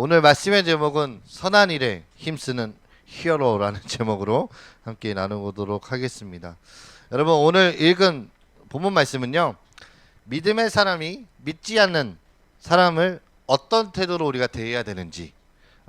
오늘 말씀의 제목은 선한 일에 힘쓰는 히어로라는 제목으로 함께 나누도록 하겠습니다. 여러분 오늘 읽은 본문 말씀은요. 믿음의 사람이 믿지 않는 사람을 어떤 태도로 우리가 대해야 되는지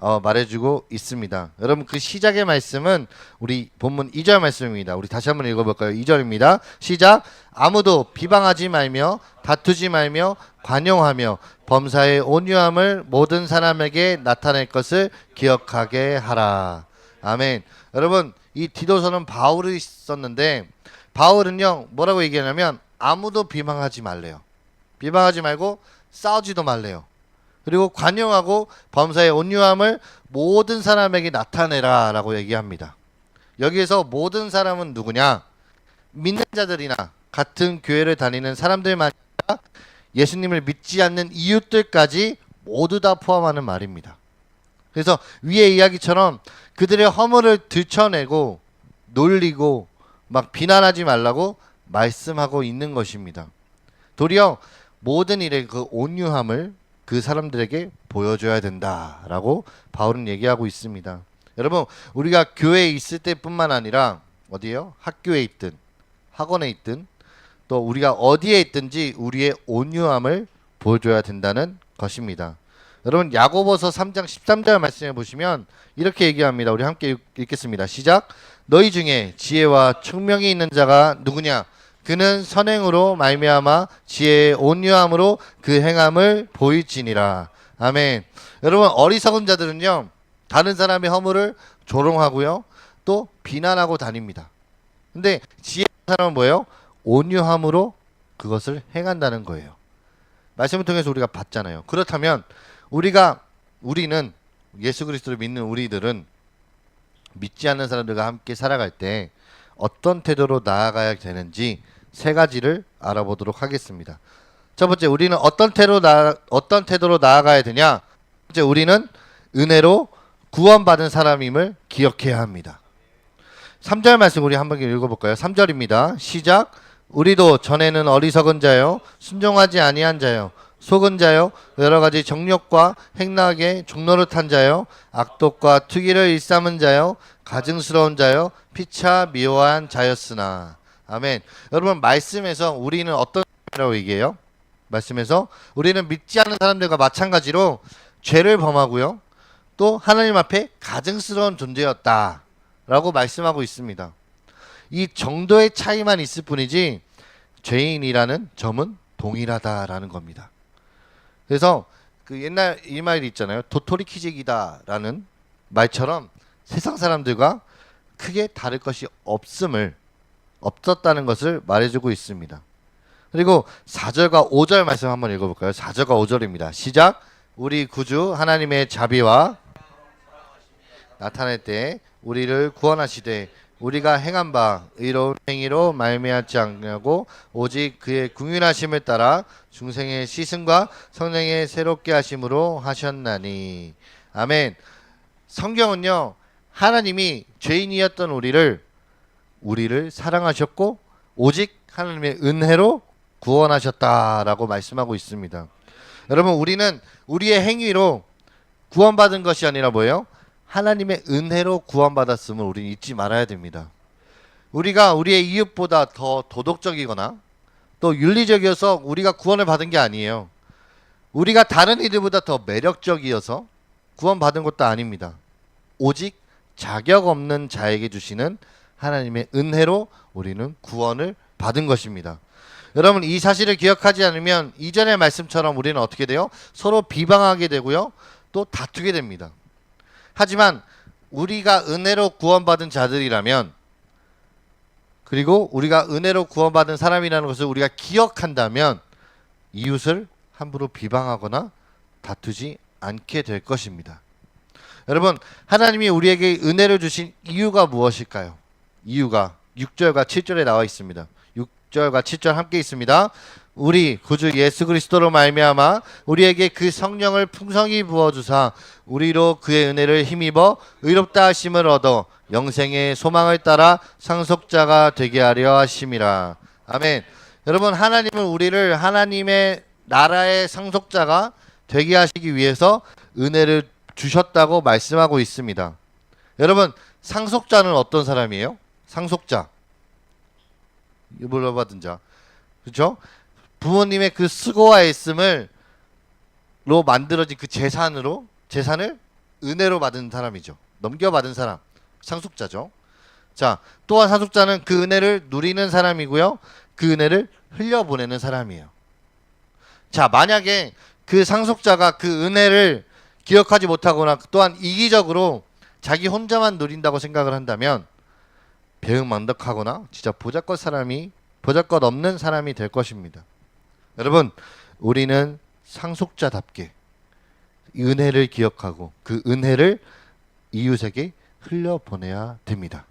어, 말해주고 있습니다. 여러분 그 시작의 말씀은 우리 본문 2절 말씀입니다. 우리 다시 한번 읽어볼까요? 2절입니다. 시작. 아무도 비방하지 말며 다투지 말며 관용하며 범사의 온유함을 모든 사람에게 나타낼 것을 기억하게 하라. 아멘. 여러분 이 디도서는 바울이 썼는데 바울은요 뭐라고 얘기하냐면 아무도 비방하지 말래요. 비방하지 말고 싸우지도 말래요. 그리고 관용하고 범사의 온유함을 모든 사람에게 나타내라라고 얘기합니다. 여기에서 모든 사람은 누구냐? 믿는 자들이나 같은 교회를 다니는 사람들만 아니라 예수님을 믿지 않는 이웃들까지 모두 다 포함하는 말입니다. 그래서 위의 이야기처럼 그들의 허물을 들춰내고 놀리고 막 비난하지 말라고 말씀하고 있는 것입니다. 도리어 모든 일의 그 온유함을 그 사람들에게 보여줘야 된다라고 바울은 얘기하고 있습니다. 여러분 우리가 교회에 있을 때뿐만 아니라 어디에요? 학교에 있든 학원에 있든 또 우리가 어디에 있든지 우리의 온유함을 보여줘야 된다는 것입니다. 여러분 야고보서 3장 13절 말씀해 보시면 이렇게 얘기합니다. 우리 함께 읽- 읽겠습니다. 시작. 너희 중에 지혜와 총명이 있는 자가 누구냐? 그는 선행으로 말미암아 지혜의 온유함으로 그 행함을 보일지니라. 아멘. 여러분 어리석은 자들은요 다른 사람의 허물을 조롱하고요 또 비난하고 다닙니다. 근데 지혜의 사람은 뭐예요? 온유함으로 그것을 행한다는 거예요. 말씀을 통해서 우리가 봤잖아요. 그렇다면 우리가 우리는 예수 그리스도를 믿는 우리들은 믿지 않는 사람들과 함께 살아갈 때 어떤 태도로 나아가야 되는지 세 가지를 알아보도록 하겠습니다. 첫 번째, 우리는 어떤 태도로 나 어떤 태도로 나아가야 되냐? 첫 번째, 우리는 은혜로 구원받은 사람임을 기억해야 합니다. 3절 말씀 우리 한번 읽어 볼까요? 3절입니다. 시작. 우리도 전에는 어리석은 자요, 순종하지 아니한 자요, 속은 자요, 여러 가지 정욕과 행락에 종노릇한 자요, 악독과 투기를 일삼은 자요, 가증스러운 자요, 피차 미워한 자였으나. 아멘. 여러분 말씀에서 우리는 어떤 사람이라고 얘기해요? 말씀에서 우리는 믿지 않는 사람들과 마찬가지로 죄를 범하고요. 또 하나님 앞에 가증스러운 존재였다라고 말씀하고 있습니다. 이 정도의 차이만 있을 뿐이지 죄인이라는 점은 동일하다라는 겁니다. 그래서 그 옛날 이 말이 있잖아요. 도토리 키재기다라는 말처럼 세상 사람들과 크게 다를 것이 없음을 없었다는 것을 말해주고 있습니다. 그리고 4절과 5절 말씀 한번 읽어볼까요? 4절과 5절입니다. 시작. 우리 구주 하나님의 자비와 나타날 때 우리를 구원하시되 우리가 행한 바 의로운 행위로 말미암지 않냐고 오직 그의 궁휼하심을 따라 중생의 시승과 성령의 새롭게 하심으로 하셨나니 아멘. 성경은요 하나님이 죄인이었던 우리를 우리를 사랑하셨고 오직 하나님의 은혜로 구원하셨다라고 말씀하고 있습니다. 여러분 우리는 우리의 행위로 구원받은 것이 아니라 뭐예요? 하나님의 은혜로 구원받았음을 우리는 잊지 말아야 됩니다. 우리가 우리의 이웃보다 더 도덕적이거나 또 윤리적이어서 우리가 구원을 받은 게 아니에요. 우리가 다른 이들보다 더 매력적이어서 구원받은 것도 아닙니다. 오직 자격 없는 자에게 주시는 하나님의 은혜로 우리는 구원을 받은 것입니다. 여러분 이 사실을 기억하지 않으면 이전의 말씀처럼 우리는 어떻게 돼요? 서로 비방하게 되고요. 또 다투게 됩니다. 하지만 우리가 은혜로 구원받은 자들이라면 그리고 우리가 은혜로 구원받은 사람이라는 것을 우리가 기억한다면 이웃을 함부로 비방하거나 다투지 않게 될 것입니다. 여러분, 하나님이 우리에게 은혜를 주신 이유가 무엇일까요? 이유가 6절과 7절에 나와 있습니다. 6절과 7절 함께 있습니다. 우리 구주 예수 그리스도로 말미암아 우리에게 그 성령을 풍성히 부어 주사 우리로 그의 은혜를 힘입어 의롭다 하심을 얻어 영생의 소망을 따라 상속자가 되게 하려 하심이라. 아멘. 여러분 하나님은 우리를 하나님의 나라의 상속자가 되게 하시기 위해서 은혜를 주셨다고 말씀하고 있습니다. 여러분 상속자는 어떤 사람이에요? 상속자. 물어받은 자. 그렇죠? 부모님의 그 수고와 애씀을 로 만들어진 그 재산으로 재산을 은혜로 받은 사람이죠. 넘겨받은 사람. 상속자죠. 자, 또한 상속자는 그 은혜를 누리는 사람이고요. 그 은혜를 흘려보내는 사람이에요. 자, 만약에 그 상속자가 그 은혜를 기억하지 못하거나 또한 이기적으로 자기 혼자만 누린다고 생각을 한다면 배은망덕하거나 진짜 보잘것 사람이 보잘것 없는 사람이 될 것입니다. 여러분, 우리는 상속자답게 은혜를 기억하고 그 은혜를 이웃에게 흘려보내야 됩니다.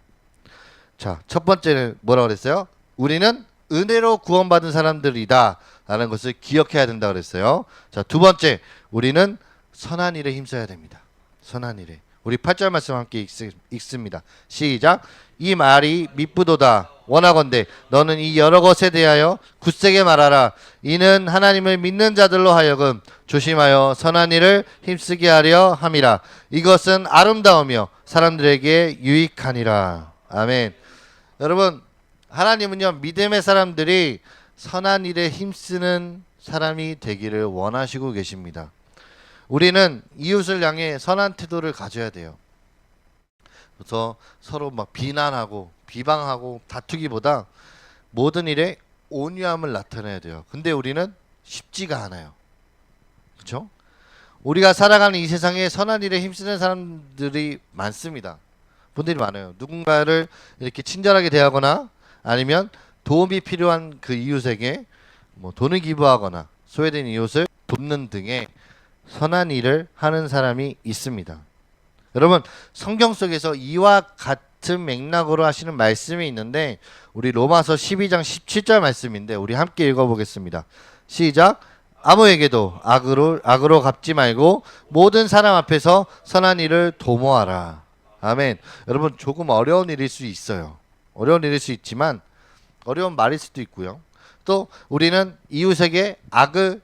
자, 첫 번째는 뭐라고 그랬어요? 우리는 은혜로 구원받은 사람들이다. 라는 것을 기억해야 된다 그랬어요. 자, 두 번째, 우리는 선한 일에 힘써야 됩니다. 선한 일에. 우리 8절 말씀 함께 읽, 읽습니다. 시작. 이 말이 미쁘도다. 원하건대 너는 이 여러 것에 대하여 굳세게 말하라. 이는 하나님을 믿는 자들로 하여금 조심하여 선한 일을 힘쓰게 하려 함이라. 이것은 아름다우며 사람들에게 유익하니라. 아멘. 여러분, 하나님은요 믿음의 사람들이 선한 일에 힘쓰는 사람이 되기를 원하시고 계십니다. 우리는 이웃을 향해 선한 태도를 가져야 돼요. 그래서 서로 막 비난하고 비방하고 다투기보다 모든 일에 온유함을 나타내야 돼요. 근데 우리는 쉽지가 않아요. 그렇죠? 우리가 살아가는 이 세상에 선한 일에 힘쓰는 사람들이 많습니다. 분들이 많아요. 누군가를 이렇게 친절하게 대하거나 아니면 도움이 필요한 그 이웃에게 뭐 돈을 기부하거나 소외된 이웃을 돕는 등의 선한 일을 하는 사람이 있습니다. 여러분 성경 속에서 이와 같은 맥락으로 하시는 말씀이 있는데 우리 로마서 12장 17절 말씀인데 우리 함께 읽어보겠습니다. 시작. 아무에게도 악으로 악으로 갚지 말고 모든 사람 앞에서 선한 일을 도모하라. 아멘. 여러분 조금 어려운 일일 수 있어요. 어려운 일일 수 있지만 어려운 말일 수도 있고요. 또 우리는 이웃에게 악을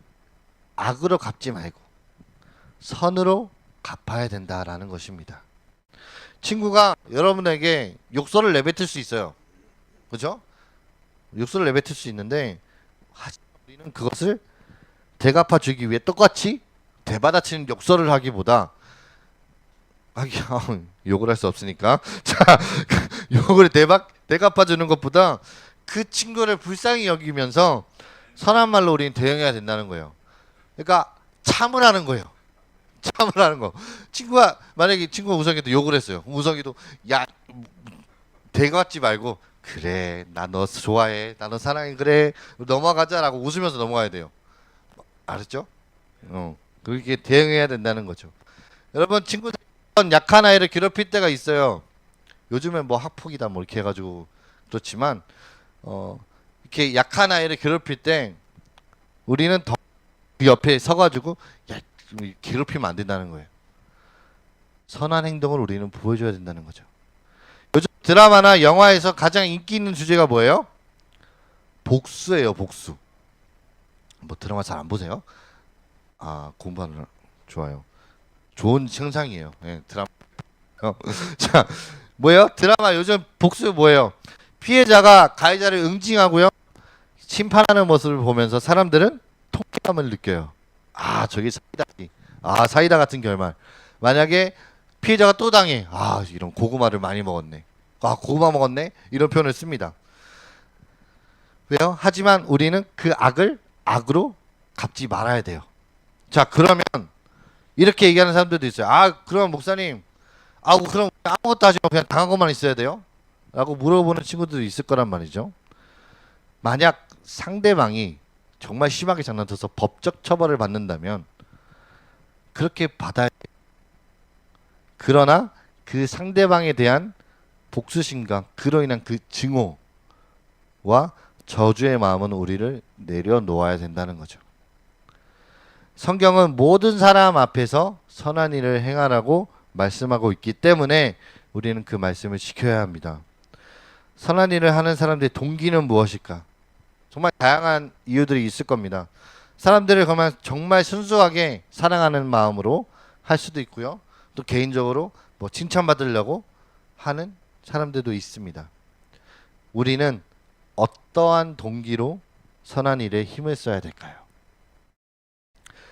악으로 갚지 말고 선으로 갚아야 된다라는 것입니다. 친구가 여러분에게 욕설을 내뱉을 수 있어요. 그죠? 욕설을 내뱉을 수 있는데 우리는 그것을 대갚아 주기 위해 똑같이 대받아치는 욕설을 하기보다 아, 욕을 할 수 없으니까 자 욕을 대박 대갚아 주는 것보다 그 친구를 불쌍히 여기면서 선한 말로 우리는 대응해야 된다는 거예요. 그러니까 참으라는 거예요. 참으라는 거. 친구가 만약에 친구가 우성이도 욕을 했어요. 우성이도 야 대갚지 말고 그래 나 너 좋아해 나 너 사랑해 그래 넘어가자라고 웃으면서 넘어가야 돼요. 알았죠? 어 그렇게 대응해야 된다는 거죠. 여러분 친구들 약한 아이를 괴롭힐 때가 있어요. 요즘엔 뭐 학폭이다 뭐 이렇게 해가지고 그렇지만 어 이렇게 약한 아이를 괴롭힐 때 우리는 더그 옆에 서가지고 야좀 괴롭히면 안 된다는 거예요. 선한 행동을 우리는 보여줘야 된다는 거죠. 요즘 드라마나 영화에서 가장 인기 있는 주제가 뭐예요? 복수예요, 복수. 뭐 드라마 잘 안 보세요? 아 공부하느라 좋아요. 좋은 형상이에요. 예, 드라마. 어, 자, 뭐예요? 드라마 요즘 복수 뭐예요? 피해자가 가해자를 응징하고요. 심판하는 모습을 보면서 사람들은 통쾌함을 느껴요. 아, 저게 사이다지. 아, 사이다 같은 결말. 만약에 피해자가 또 당해. 아, 이런 고구마를 많이 먹었네. 아, 고구마 먹었네. 이런 표현을 씁니다. 왜요? 하지만 우리는 그 악을 악으로 갚지 말아야 돼요. 자, 그러면 이렇게 얘기하는 사람들도 있어요. 아, 그럼 목사님, 아, 그럼 아무것도 하지 말고 그냥 당한 것만 있어야 돼요? 라고 물어보는 친구들도 있을 거란 말이죠. 만약 상대방이 정말 심하게 장난쳐서 법적 처벌을 받는다면 그렇게 받아야 돼요. 그러나 그 상대방에 대한 복수심과 그로 인한 그 증오와 저주의 마음은 우리를 내려놓아야 된다는 거죠. 성경은 모든 사람 앞에서 선한 일을 행하라고 말씀하고 있기 때문에 우리는 그 말씀을 지켜야 합니다. 선한 일을 하는 사람들의 동기는 무엇일까? 정말 다양한 이유들이 있을 겁니다. 사람들을 그만 정말 순수하게 사랑하는 마음으로 할 수도 있고요. 또 개인적으로 뭐 칭찬받으려고 하는 사람들도 있습니다. 우리는 어떠한 동기로 선한 일에 힘을 써야 될까요?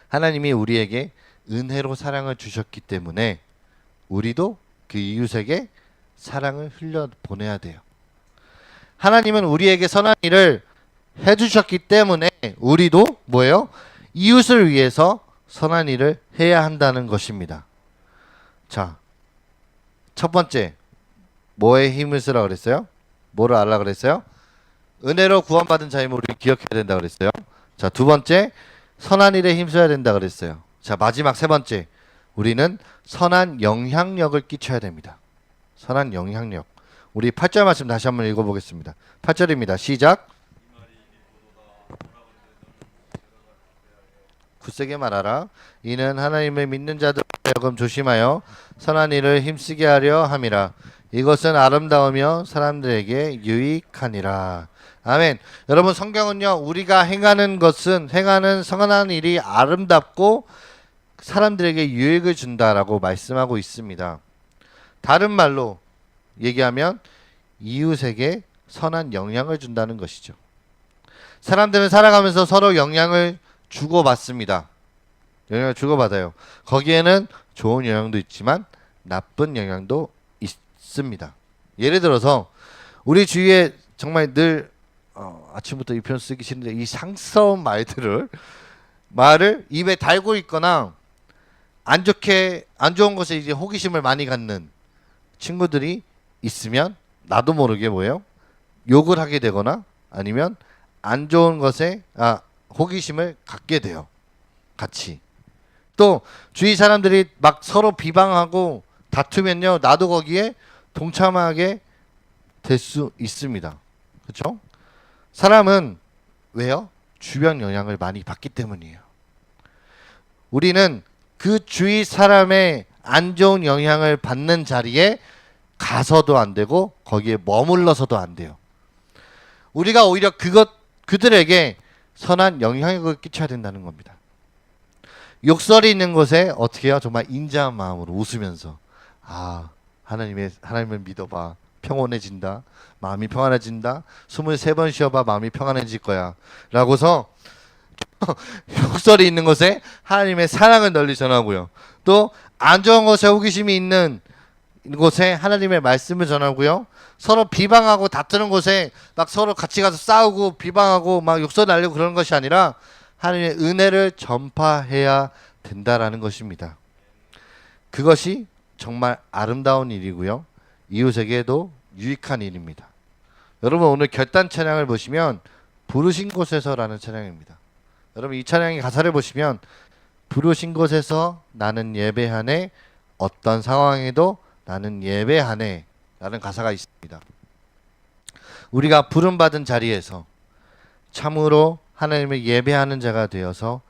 하나님이 우리에게 은혜로 사랑을 주셨기 때문에 우리도 그 이웃에게 사랑을 흘려 보내야 돼요. 하나님은 우리에게 선한 일을 해주셨기 때문에 우리도 뭐예요? 이웃을 위해서 선한 일을 해야 한다는 것입니다. 자, 첫 번째 뭐에 힘을 쓰라 그랬어요? 뭐를 알라 그랬어요? 은혜로 구원받은 자임을 우리 기억해야 된다 그랬어요. 자, 두 번째 선한 일에 힘써야 된다 그랬어요. 자, 마지막 세 번째 우리는 선한 영향력을 끼쳐야 됩니다. 선한 영향력. 우리 8절 말씀 다시 한번 읽어보겠습니다. 8절입니다. 시작. 굳세게 말하라. 이는 하나님을 믿는 자들 하여금 조심하여 선한 일을 힘쓰게 하려 함이라. 이것은 아름다우며 사람들에게 유익하니라. 아멘. 여러분 성경은요 우리가 행하는 것은 행하는 선한 일이 아름답고 사람들에게 유익을 준다라고 말씀하고 있습니다. 다른 말로 얘기하면 이웃에게 선한 영향을 준다는 것이죠. 사람들은 살아가면서 서로 영향을 주고받습니다. 영향을 주고받아요. 거기에는 좋은 영향도 있지만 나쁜 영향도 있습니다. 예를 들어서 우리 주위에 정말 늘 어, 아침부터 이 표현 쓰기 싫은데 이 상스러운 말들을 말을 입에 달고 있거나 안 좋게 안 좋은 것에 이제 호기심을 많이 갖는 친구들이 있으면 나도 모르게 뭐예요? 욕을 하게 되거나 아니면 안 좋은 것에 아 호기심을 갖게 돼요. 같이. 또 주위 사람들이 막 서로 비방하고 다투면요. 나도 거기에 동참하게 될 수 있습니다. 그렇죠? 사람은 왜요? 주변 영향을 많이 받기 때문이에요. 우리는 그 주위 사람의 안 좋은 영향을 받는 자리에 가서도 안 되고 거기에 머물러서도 안 돼요. 우리가 오히려 그것 그들에게 선한 영향력을 끼쳐야 된다는 겁니다. 욕설이 있는 곳에 어떻게 해요? 정말 인자한 마음으로 웃으면서 아 하나님의 하나님을 믿어봐. 평온해진다. 마음이 평안해진다. 23번 쉬어봐. 마음이 평안해질 거야. 라고서 욕설이 있는 곳에 하나님의 사랑을 널리 전하고요. 또 안 좋은 것에 호기심이 있는 곳에 하나님의 말씀을 전하고요 서로 비방하고 다투는 곳에 막 서로 같이 가서 싸우고 비방하고 막 욕설 날리고 그러는 것이 아니라 하나님의 은혜를 전파해야 된다라는 것입니다. 그것이 정말 아름다운 일이고요. 이웃에게도 유익한 일입니다. 여러분 오늘 결단 찬양을 보시면 부르신 곳에서라는 찬양입니다. 여러분 이 찬양의 가사를 보시면 부르신 곳에서 나는 예배하네 어떤 상황에도 나는 예배하네 라는 가사가 있습니다. 우리가 부름받은 자리에서 참으로 하나님을 예배하는 자가 되어서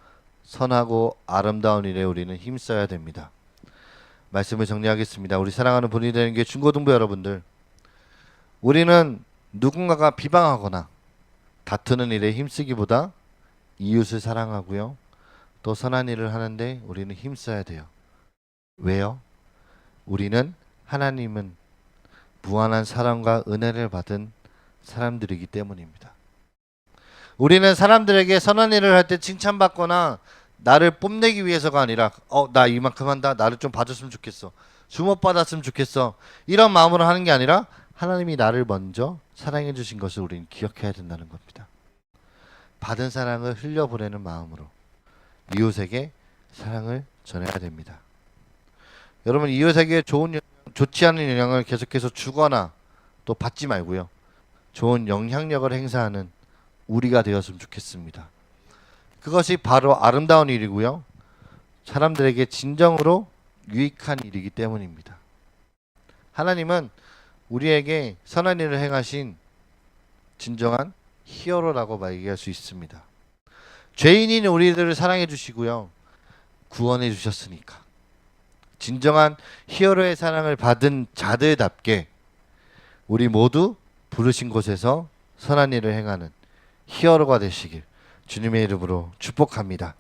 선하고 아름다운 일에 우리는 힘써야 됩니다. 말씀을 정리하겠습니다. 우리 사랑하는 본인이 되는 게 중고등부 여러분들. 우리는 누군가가 비방하거나 다투는 일에 힘쓰기보다 이웃을 사랑하고요. 또 선한 일을 하는데 우리는 힘써야 돼요. 왜요? 우리는 하나님은 무한한 사랑과 은혜를 받은 사람들이기 때문입니다. 우리는 사람들에게 선한 일을 할 때 칭찬받거나 나를 뽐내기 위해서가 아니라 어 나 이만큼 한다 나를 좀 봐줬으면 좋겠어 주목 받았으면 좋겠어 이런 마음으로 하는 게 아니라 하나님이 나를 먼저 사랑해 주신 것을 우리는 기억해야 된다는 겁니다. 받은 사랑을 흘려보내는 마음으로 이웃에게 사랑을 전해야 됩니다. 여러분 이웃에게 좋은 좋지 않은 영향을 계속해서 주거나 또 받지 말고요. 좋은 영향력을 행사하는 우리가 되었으면 좋겠습니다. 그것이 바로 아름다운 일이고요. 사람들에게 진정으로 유익한 일이기 때문입니다. 하나님은 우리에게 선한 일을 행하신 진정한 히어로라고 말할 수 있습니다. 죄인인 우리들을 사랑해 주시고요. 구원해 주셨으니까. 진정한 히어로의 사랑을 받은 자들답게 우리 모두 부르신 곳에서 선한 일을 행하는 히어로가 되시길 주님의 이름으로 축복합니다.